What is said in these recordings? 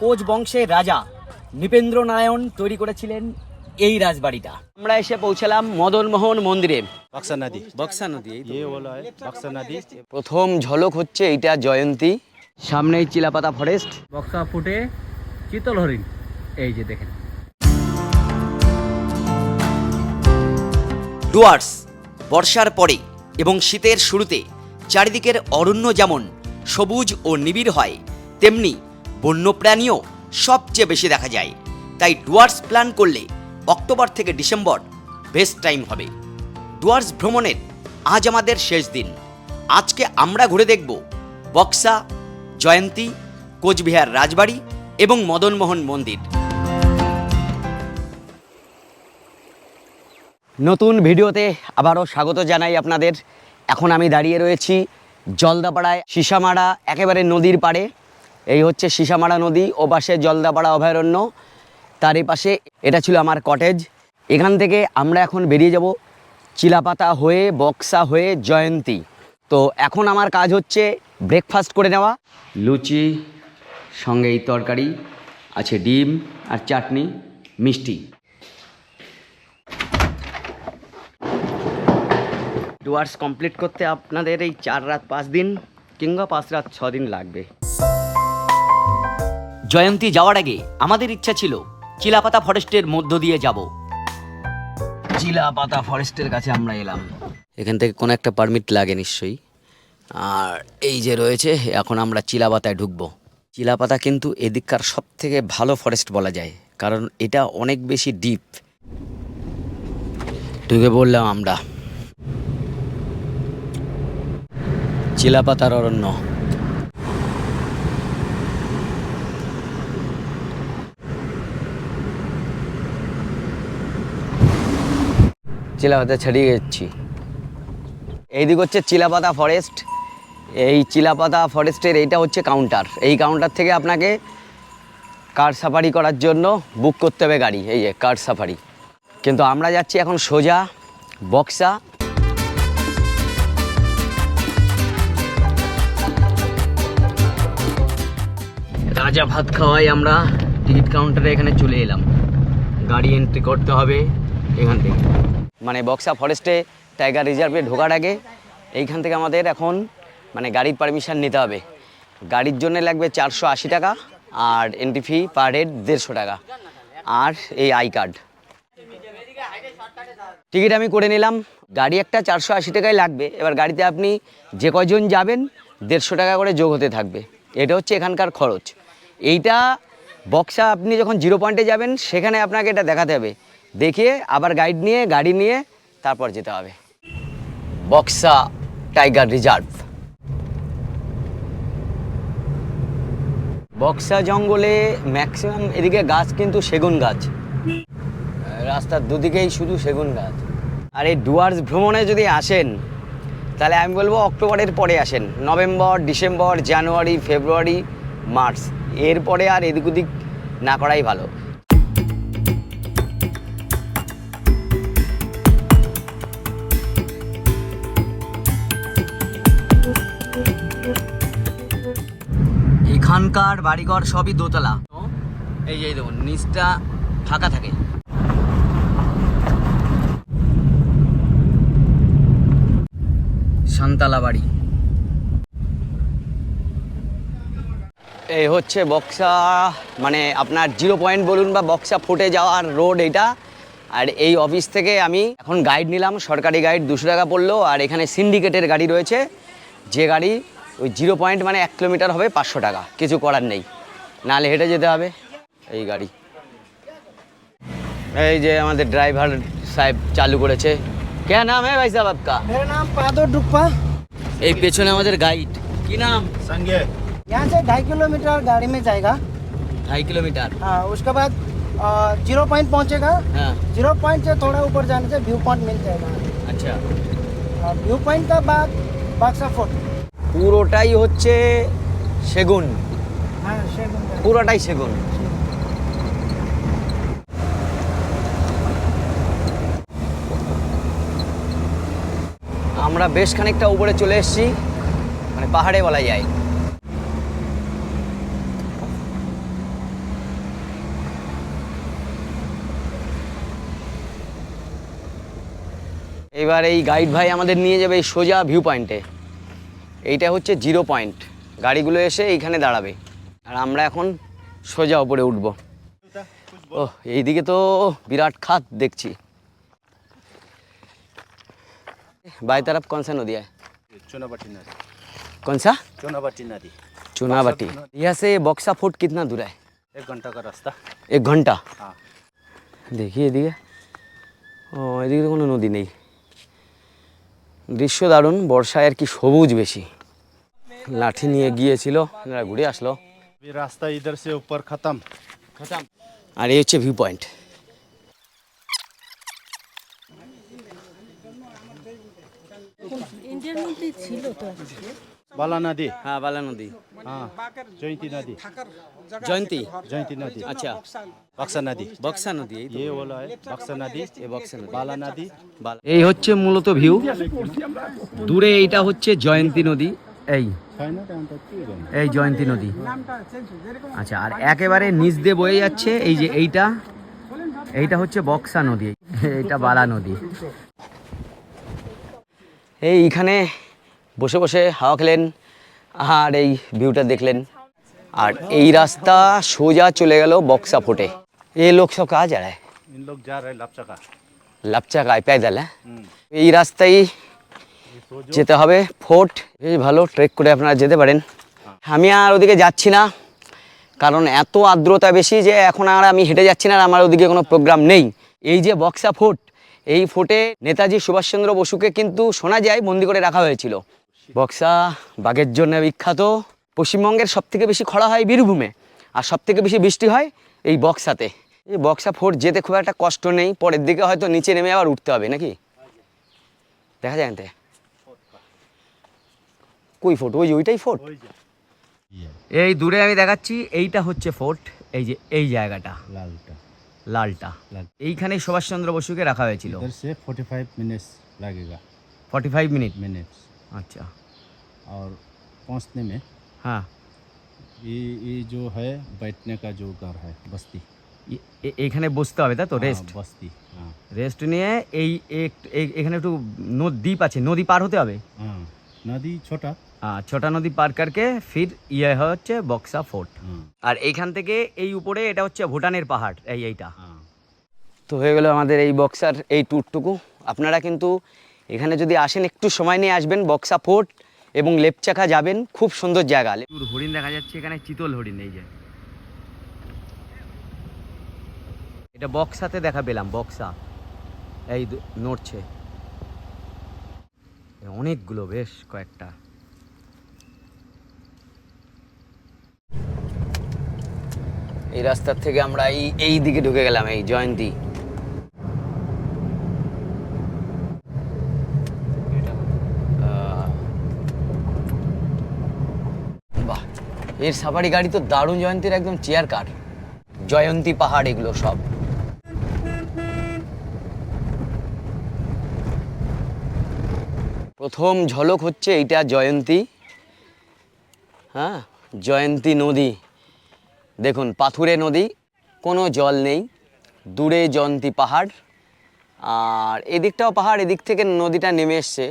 Coach বংশের রাজা নৃপেন্দ্র নারায়ণ তৈরি করেছিলেন এই রাজবাড়িটা। আমরা এসে পৌঁছালাম মদনমোহন মন্দিরে। বক্সা নদী। বক্সা নদী ইয়ে বক্সা নদী। প্রথম ঝলক হচ্ছে এটা জয়ন্তী। সামনেই চিলাপাতা ফরেস্ট বক্সা ফুটে চিতল হরিণ। এই যে দেখেন। ডুয়ার্স বর্ষার পরে এবং শীতের শুরুতে চারিদিকের অরণ্য যেমন সবুজ ও নিবিড় হয় তেমনি বন্যপ্রাণীও সবচেয়ে বেশি দেখা যায়। তাই ডুয়ার্স প্ল্যান করলে অক্টোবর থেকে ডিসেম্বর বেস্ট টাইম হবে। ডুয়ার্স ভ্রমণের আজ আমাদের শেষ দিন। আজকে আমরা ঘুরে দেখব বক্সা, জয়ন্তী, কোচবিহার রাজবাড়ি এবং মদনমোহন মন্দির। নতুন ভিডিওতে আবারও স্বাগত জানাই আপনাদের। এখন আমি দাঁড়িয়ে রয়েছি জলদাপাড়ায় সিসামারা একেবারে নদীর পাড়ে। এই হচ্ছে সিসামারা নদী ও পাশে জলদাপাড়া অভয়ারণ্য। তার পাশে এটা ছিল আমার কটেজ এখান থেকে আমরা এখন বেরিয়ে যাব চিলাপাতা হয়ে, বক্সা হয়ে, জয়ন্তী। তো এখন আমার কাজ হচ্ছে ব্রেকফাস্ট করে নেওয়া। লুচি, সঙ্গে এই তরকারি, আছে ডিম আর চাটনি, মিষ্টি। ডুয়ার্স কমপ্লিট করতে আপনাদের এই চার রাত পাঁচ দিন কিংবা পাঁচ রাত ছ দিন লাগবে। জয়ন্তী যাওয়ার আগে আমাদের ইচ্ছা ছিল চিলাপাতা ফরেস্টের মধ্য দিয়ে যাব। চিলাপাতা ফরেস্টের কাছে আমরা এলাম। এখান থেকে কোনো একটা পারমিট লাগে নিশ্চয়ই। আর এই যে রয়েছে এখন আমরা চিলাপাতায় ঢুকবো। চিলাপাতা কিন্তু এদিককার সব থেকে ভালো ফরেস্ট বলা যায় কারণ এটা অনেক বেশি ডিপ। ঢুকে বললাম আমরা। চিলাপাতার অরণ্য। চিলাপাতা ছাড়িয়ে যাচ্ছি। এইদিক হচ্ছে চিলাপাতা ফরেস্ট এই চিলাপাতা ফরেস্টের এইটা হচ্ছে কাউন্টার এই কাউন্টার থেকে আপনাকে কার সাফারি করার জন্য বুক করতে হবে গাড়ি, এই যে কার সাফারি কিন্তু আমরা যাচ্ছি এখন সোজা বক্সা। রাজা ভাত খাওয়াই আমরা টিকিট কাউন্টারে এখানে চলে এলাম। গাড়ি এন্ট্রি করতে হবে এখান থেকে। মানে বক্সা ফরেস্টে টাইগার রিজার্ভে ঢোকার আগে এইখান থেকে আমাদের এখন মানে গাড়ির পারমিশন নিতে হবে। গাড়ির জন্য লাগবে চারশো আশি টাকা আর এন্ট্রি ফি পার হেড দেড়শো টাকা। আর এই আই কার্ড টিকিট আমি করে নিলাম। গাড়ি একটা চারশো আশি টাকায় লাগবে। এবার গাড়িতে আপনি যে কয়জন যাবেন, দেড়শো টাকা করে যোগ হতে থাকবে। এটা হচ্ছে এখানকার খরচ। এইটা বক্সা আপনি যখন জিরো পয়েন্টে যাবেন, সেখানে আপনাকে এটা দেখাতে হবে। দেখিয়ে, আবার গাইড নিয়ে, গাড়ি নিয়ে, তারপর যেতে হবে। বক্সা টাইগার রিজার্ভ বক্সা জঙ্গলে ম্যাক্সিমাম এদিকে গাছ কিন্তু সেগুন গাছ। রাস্তার দুদিকেই শুধু সেগুন গাছ। আর এই ডুয়ার্স ভ্রমণে যদি আসেন, তাহলে আমি বলব অক্টোবরের পরে আসেন। November, December, January, February, March. এরপরে আর এদিক ওদিক না করাই ভালো। এখানকার বাড়িঘর সবই দোতলা। এই যে দেখুন, নিচটা ফাঁকা থাকে। শান্তালা বাড়ি। এই হচ্ছে বক্সা মানে আপনার জিরো পয়েন্ট বলুন বা বক্সা ফুটে যাওয়ার রোড এটা আর এই অফিস থেকে আমি এখন গাইড নিলাম, সরকারি গাইড দুশো টাকা পড়ল, আর এখানে সিন্ডিকেটের গাড়ি রয়েছে। যে গাড়ি ওই জিরো পয়েন্ট মানে এক কিলোমিটার হবে পাঁচশো টাকা কিছু করার নেই নাহলে হেঁটে যেতে হবে এই গাড়ি এই যে আমাদের ড্রাইভার সাহেব চালু করেছে কে নাম হ্যাঁ ভাই সাহেব আপকা मेरा नाम पादो डुप्पा এই পেছনে আমাদের গাইড কি নাম संगे यहाँ से ढाई किलोमीटर गाड़ी में जाएगा ढाई किलोमीटर हाँ उसके बाद जीरो पॉइंट पहुँचेगा हाँ जीरो पॉइंट से थोड़ा ऊपर जाने से व्यू पॉइंट मिल जाएगा अच्छा व्यू पॉइंट का बाद बाक्सा फोर्ट পুরোটাই হচ্ছে হ্যাঁ, সেগুন। পুরোটাই সেগুন। আমরা বেশ খানিকটা উপরে চলে এসেছি মানে পাহাড়ে বলা যায়। এবার এই গাইড ভাই আমাদের নিয়ে যাবে এই সোজা ভিউ পয়েন্টে এইটা হচ্ছে জিরো পয়েন্ট গাড়িগুলো এসে এইখানে দাঁড়াবে আর আমরা এখন সোজা ওপরে উঠবো ও এইদিকে তো বিরাট খাত দেখছি बाई तरफ कौन सा नदी है चुनाबाटी नदी कौन सा चुनाबाटी नदी चुनाबाटी यहाँ से बक्सा फोर्ट कितना दूर है एक घंटा का रास्ता এক ঘন্টা হ্যাঁ। দেখি এদিকে ও এদিকে তো কোনো নদী নেই দৃশ্য দারুণ বর্ষায় আর কি সবুজ বেশি। লাঠি নিয়ে গিয়েছিল এনারা ঘুরে আসলো। রাস্তা ইদার সে উপর খতম। খতম। আর এই হচ্ছে ভিউ পয়েন্ট বালা নদী। হ্যাঁ বালা নদী। हाँ जयंती नदी জয়ন্তী जयंती नदी আচ্ছা बक्सा नदी বক্সা নদী এই তো। ये वाला है बक्सा नदी এ বক্সা নদী बाला नदी এই হচ্ছে মূলত ভিউ দূরে এইটা হচ্ছে জয়ন্তী নদী এই এই জয়ন্তী নদী আচ্ছা আর একেবারে নিচ দিয়ে বয়ে যাচ্ছে এই যে এইটা এইটা হচ্ছে বক্সা নদী এইটা বালা নদী এইখানে বসে বসে হাওয়া খেলেন আর এই ভিউটা দেখলেন। আর এই রাস্তা সোজা চলে গেল বক্সা ফোটে এ লোক সব কাজ আর? লাপচা গায় প্যাদাল হ্যাঁ? এই রাস্তায় যেতে হবে। ফোর্ট বেশ ভালো ট্রেক করে আপনারা যেতে পারেন। আমি আর ওদিকে যাচ্ছি না কারণ এত আর্দ্রতা বেশি যে এখন আর আমি হেঁটে যাচ্ছি না আর আমার ওদিকে কোনো প্রোগ্রাম নেই। এই যে বক্সা ফোর্ট এই ফোর্টে নেতাজি সুভাষচন্দ্র বসুকে কিন্তু শোনা যায় বন্দি করে রাখা হয়েছিল। বক্সা বাঘের জন্য বিখ্যাত। পশ্চিমবঙ্গের সবথেকে বেশি খরা হয় বীরভূমে আর সবথেকে বেশি বৃষ্টি হয় এই বক্সাতে। এই বক্সা ফোর যেতে খুব একটা কষ্ট নেই পরের দিকে হয়তো নিচে নেমে আবার উঠতে হবে নাকি? দেখা যায় এতে কই ফোর্ট? ওই ওইটাই ফোর্ট? এই দূরে আমি দেখাচ্ছি এইটা হচ্ছে ফোর্ট এই যে এই জায়গাটা। লালটা। লালটা। এইখানে সুভাষচন্দ্র বসুকে রাখা হয়েছিল। ফোর্টি ফাইভ মিনিটস লাগেগা। ফর্টি ফাইভ মিনিট মিনিটস আচ্ছা और पहुंचने में হ্যাঁ ये ये जो है बैठने का जो घर है बस्ती এ- এ- এইখানে বসতে হবে তাই তো हाँ, রেস্ট बस्ती हाँ রেস্ট নিয়ে এই এক- এই- এখানে একটু নদ দ্বীপ আছে নদী পার হতে হবে हाँ नदी छोटा আহ, ছোটা নদী পার করকে ফির ইয়ে হচ্ছে বক্সা ফোর্ট हाँ আর এইখান থেকে এই উপরে এটা হচ্ছে ভুটানের পাহাড় এই এইটা हाँ তো হয়ে গেল আমাদের এই বক্সার এই ট্যুরটুকু আপনারা কিন্তু এখানে যদি আসেন, একটু সময় নিয়ে আসবেন বক্সা ফোর্ট এবং লেপচাখা যাবেন, খুব সুন্দর জায়গা। হরিণ দেখা যাচ্ছে, এখানে চিতল হরিণ, এই যে। এটা বক্সাতে দেখা পেলাম বক্সা এই নড়ছে। অনেকগুলো বেশ কয়েকটা। এই রাস্তার থেকে আমরা এই এই দিকে ঢুকে গেলাম, এই জয়ন্তী আহ, বাহ এর সাফারি গাড়ি তো দারুণ জয়ন্তীর একদম চেয়ার কার জয়ন্তী পাহাড় এগুলো সব। প্রথম ঝলক হচ্ছে এইটা জয়ন্তী। হ্যাঁ জয়ন্তী নদী। দেখুন, পাথুরে নদী, কোনো জল নেই। দূরে জয়ন্তী পাহাড়। আর এদিকটাও পাহাড়, এদিক থেকে নদীটা নেমে এসছে।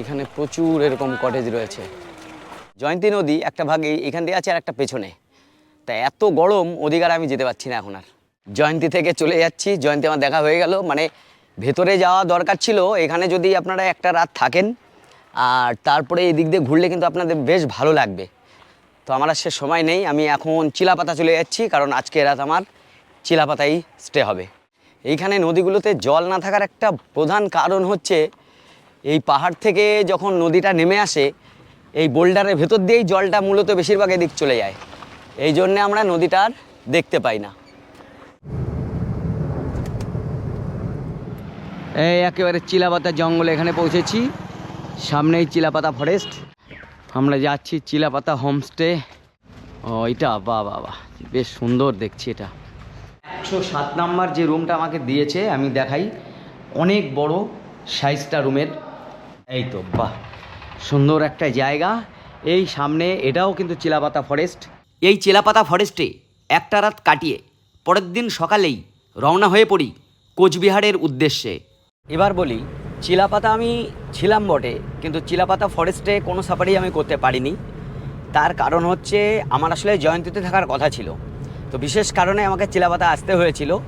এখানে প্রচুর এরকম কটেজ রয়েছে। জয়ন্তী নদী একটা ভাগ এখান দিয়ে আছে আর একটা পেছনে। তা এত গরম আর আমি যেতে পারছি না এখন আর। জয়ন্তী থেকে চলে যাচ্ছি, জয়ন্তী আমার দেখা হয়ে গেল। মানে ভেতরে যাওয়া দরকার ছিল, এখানে যদি আপনারা একটা রাত থাকেন, আর তারপরে এদিক দিয়ে ঘুরলে কিন্তু আপনাদের বেশ ভালো লাগবে। তো আমার আর সে সময় নেই, আমি এখন চিলাপাতা চলে যাচ্ছি, কারণ আজকে রাত আমার চিলাপাতাই স্টে হবে। এইখানে নদীগুলোতে জল না থাকার একটা প্রধান কারণ হচ্ছে, এই পাহাড় থেকে যখন নদীটা নেমে আসে এই বোল্ডারের ভেতর দিয়েই জলটা মূলত বেশিরভাগ এদিক চলে যায়। এই জন্যে আমরা নদীটার দেখতে পাই না। এই একেবারে চিলাপাতা জঙ্গলে এখানে পৌঁছেছি। সামনেই চিলাপাতা ফরেস্ট আমরা যাচ্ছি চিলাপাতা হোমস্টে ও, এটা বাহ বাহ বেশ সুন্দর দেখছি এটা। একশো সাত নাম্বার যে রুমটা আমাকে দিয়েছে, আমি দেখাই। অনেক বড় সাইজটা রুমের এই তো, বাহ। সুন্দর একটা জায়গা। এই সামনে এটাও কিন্তু চিলাপাতা ফরেস্ট এই চিলাপাতা ফরেস্টে একটা রাত কাটিয়ে পরের দিন সকালেই রওনা হয়ে পড়ি কোচবিহারের উদ্দেশ্যে। এবার বলি, চিলাপাতা আমি ছিলাম বটে, কিন্তু চিলাপাতা ফরেস্টে কোনো সাফারি আমি করতে পারিনি। তার কারণ হচ্ছে আমার আসলে জয়ন্তীতে থাকার কথা ছিল। তো বিশেষ কারণে আমাকে চিলাপাতা আসতে হয়েছিল।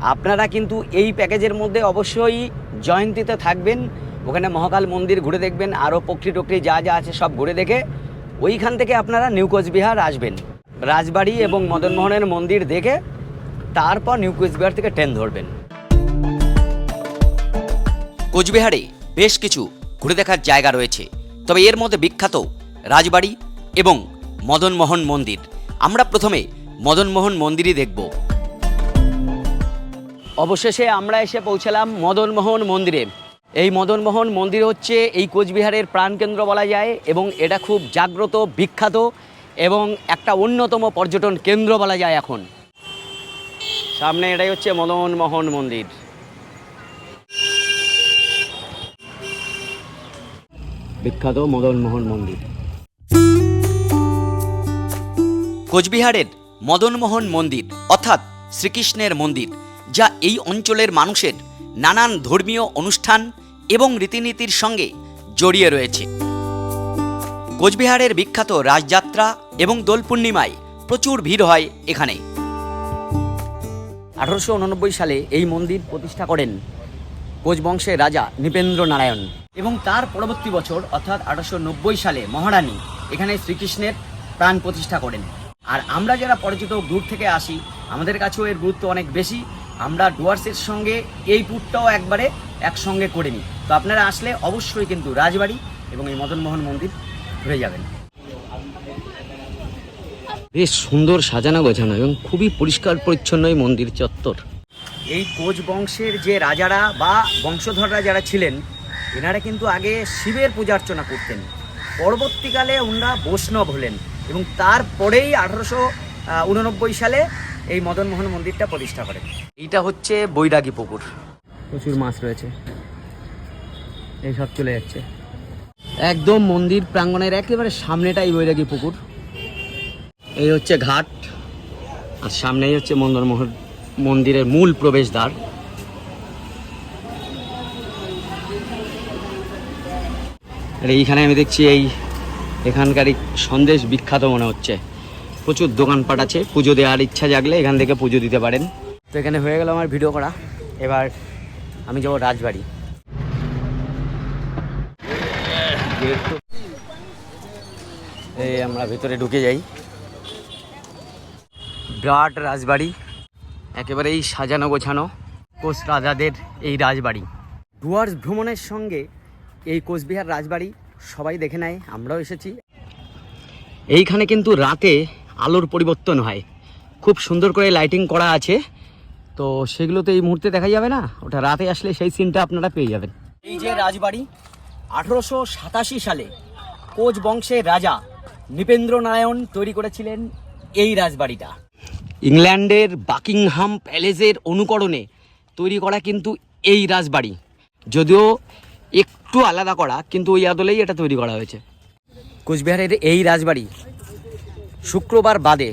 আপনারা কিন্তু এই প্যাকেজের মধ্যে অবশ্যই জয়ন্তীতে থাকবেন। ওখানে মহাকাল মন্দির ঘুরে দেখবেন আরও পক্ষী টকরি যা যা আছে সব ঘুরে দেখে ওইখান থেকে আপনারা নিউ কোচবিহার আসবেন। রাজবাড়ি এবং মদনমোহনের মন্দির দেখে তারপর নিউ কোচবিহার থেকে ট্রেন ধরবেন। কোচবিহারে বেশ কিছু ঘুরে দেখার জায়গা রয়েছে তবে এর মধ্যে বিখ্যাত রাজবাড়ি এবং মদনমোহন মন্দির। আমরা প্রথমে মদনমোহন মন্দিরই দেখব। অবশেষে আমরা এসে পৌঁছালাম মদনমোহন মন্দিরে। এই মদনমোহন মন্দির হচ্ছে এই কোচবিহারের প্রাণকেন্দ্র বলা যায় এবং এটা খুব জাগ্রত, বিখ্যাত এবং একটা অন্যতম পর্যটন কেন্দ্র বলা যায় এখন। সামনে এটাই হচ্ছে মদনমোহন মন্দির। বিখ্যাত মদনমোহন মন্দির। কোচবিহারের মদনমোহন মন্দির অর্থাৎ শ্রীকৃষ্ণের মন্দির, যা এই অঞ্চলের মানুষের নানান ধর্মীয় অনুষ্ঠান এবং রীতিনীতির সঙ্গে জড়িয়ে রয়েছে। কোচবিহারের বিখ্যাত রাজযাত্রা এবং দোল পূর্ণিমায় প্রচুর ভিড় হয় এখানে। আঠারোশো উননব্বই সালে এই মন্দির প্রতিষ্ঠা করেন কোচবংশের রাজা নৃপেন্দ্র নারায়ণ এবং তার পরবর্তী বছর, অর্থাৎ আঠারোশো নব্বই সালে মহারানী এখানে শ্রীকৃষ্ণের প্রাণ প্রতিষ্ঠা করেন। আর আমরা যারা পর্যটক দূর থেকে আসি, আমাদের কাছেও এর গুরুত্ব অনেক বেশি। আমরা ডুয়ার্সের সঙ্গে এই ট্যুরটাও একবারে একসঙ্গে করে নিই। তো আপনারা আসলে অবশ্যই কিন্তু রাজবাড়ি এবং এই মদনমোহন মন্দির ঘুরে যাবেন। বেশ সুন্দর সাজানো গোছানো এবং খুবই পরিষ্কার পরিচ্ছন্ন এই মন্দির চত্বর। এই কোচ বংশের যে রাজারা বা বংশধররা যারা ছিলেন এনারা কিন্তু আগে শিবের পূজা অর্চনা করতেন। পরবর্তীকালে ওনারা বৈষ্ণব হলেন এবং তারপরেই আঠারোশো উননব্বই সালে এই মদনমোহন মন্দিরটা প্রতিষ্ঠা করেন এইটা হচ্ছে বৈরাগী পুকুর। প্রচুর মাছ রয়েছে। এই সব চলে যাচ্ছে। একদম মন্দির প্রাঙ্গণের একেবারে সামনেটাই বৈরাগী পুকুর। এই হচ্ছে ঘাট আর সামনেই হচ্ছে মন্দরমোহন মন্দিরের মূল প্রবেশদ্বার। আর এইখানে আমি দেখছি এই এখানকারই সন্দেশ বিখ্যাত মনে হচ্ছে। প্রচুর দোকানপাট আছে, পুজো দেওয়ার ইচ্ছা জাগলে এখান থেকে পুজো দিতে পারেন। তো এখানে হয়ে গেল আমার ভিডিও করা। এবার আমি যাব রাজবাড়ি। এই আমরা ভেতরে ঢুকে যাই। বিরাট রাজবাড়ি, একেবারেই সাজানো গোছানো কোচ রাজাদের এই রাজবাড়ি। ডুয়ার্স ভ্রমণের সঙ্গে এই কোচবিহার রাজবাড়ি সবাই দেখে নেয়, আমরাও এসেছি। এইখানে কিন্তু রাতে আলোর পরিবর্তন হয়। খুব সুন্দর করে লাইটিং করা আছে। তো সেগুলো তো এই মুহূর্তে দেখা যাবে না? ওটা রাতে আসলে সেই সিনটা আপনারা পেয়ে যাবেন। এই যে রাজবাড়ি আঠেরোশো সাতাশি সালে কোচ বংশের রাজা নৃপেন্দ্র নারায়ণ তৈরি করেছিলেন এই রাজবাড়িটা। ইংল্যান্ডের বাকিংহাম প্যালেসের অনুকরণে তৈরি করা কিন্তু এই রাজবাড়ি। যদিও একটু আলাদা করা কিন্তু ওই আদলেই এটা তৈরি করা হয়েছে। কোচবিহারের এই রাজবাড়ি শুক্রবার বাদে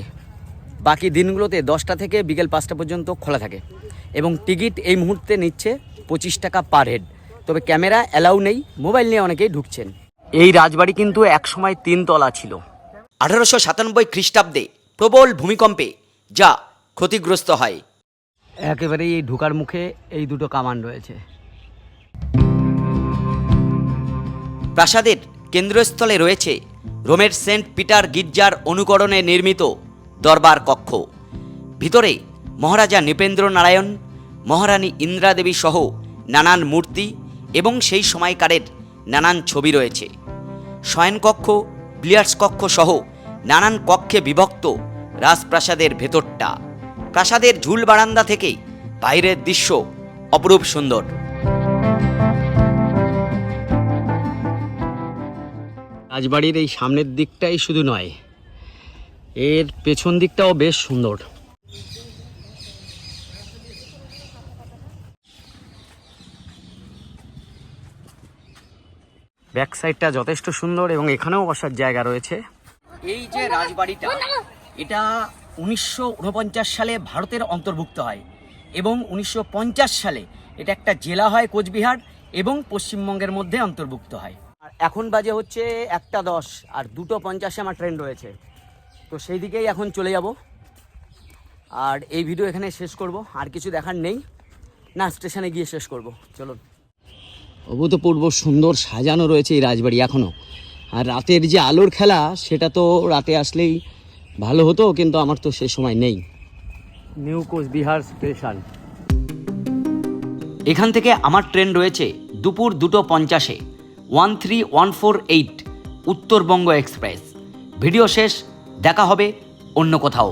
বাকি দিনগুলোতে দশটা থেকে বিকেল পাঁচটা পর্যন্ত খোলা থাকে এবং টিকিট এই মুহূর্তে নিচ্ছে পঁচিশ টাকা পার হেড। তবে ক্যামেরা অ্যালাউ নেই মোবাইল নিয়ে অনেকেই ঢুকছেন। এই রাজবাড়ি কিন্তু একসময় তিনতলা ছিল। আঠারোশো সাতানব্বই খ্রিস্টাব্দে প্রবল ভূমিকম্পে যা ক্ষতিগ্রস্ত হয়। একেবারেই এই ঢোকার মুখে এই দুটো কামান রয়েছে। প্রাসাদের কেন্দ্রস্থলে রয়েছে রোমের সেন্ট পিটার গির্জার অনুকরণে নির্মিত দরবার কক্ষ। ভিতরে মহারাজা নৃপেন্দ্র নারায়ণ মহারানী ইন্দ্রাদেবী সহ নানান মূর্তি এবং সেই সময়কারের নানান ছবি রয়েছে। শয়নকক্ষ, বিলিয়ার্ডস কক্ষ সহ নানান কক্ষে বিভক্ত রাজপ্রাসাদের ভেতরটা। প্রাসাদের ঝুল বারান্দা থেকে বাইরের দৃশ্য অপরূপ সুন্দর। রাজবাড়ির এই সামনের দিকটাই শুধু নয়, এর পেছন দিকটাও বেশ সুন্দর। ব্যাক সাইডটা যথেষ্ট সুন্দর এবং এখানেও বসার জায়গা রয়েছে। এই যে রাজবাড়িটা, এটা উনিশশো ঊনপঞ্চাশ সালে ভারতের অন্তর্ভুক্ত হয় এবং উনিশশো পঞ্চাশ সালে এটা একটা জেলা হয় কোচবিহার এবং পশ্চিমবঙ্গের মধ্যে অন্তর্ভুক্ত হয়। এখন বাজে হচ্ছে একটা দশ আর দুটো পঞ্চাশে আমার ট্রেন রয়েছে। তো সেই দিকেই এখন চলে যাব। আর এই ভিডিও এখানে শেষ করব আর কিছু দেখার নেই। না স্টেশনে গিয়ে শেষ করব। চলুন। অভূতপূর্ব সুন্দর সাজানো রয়েছে এই রাজবাড়ি এখনও আর রাতের যে আলোর খেলা সেটা তো রাতে আসলেই ভালো হতো কিন্তু আমার তো সে সময় নেই। নিউ কোচবিহার স্টেশন এখান থেকে আমার ট্রেন রয়েছে দুপুর দুটো পঞ্চাশে। One three one four eight Uttarbanga express. Video শেষ দেখা হবে অন্য কোথাও।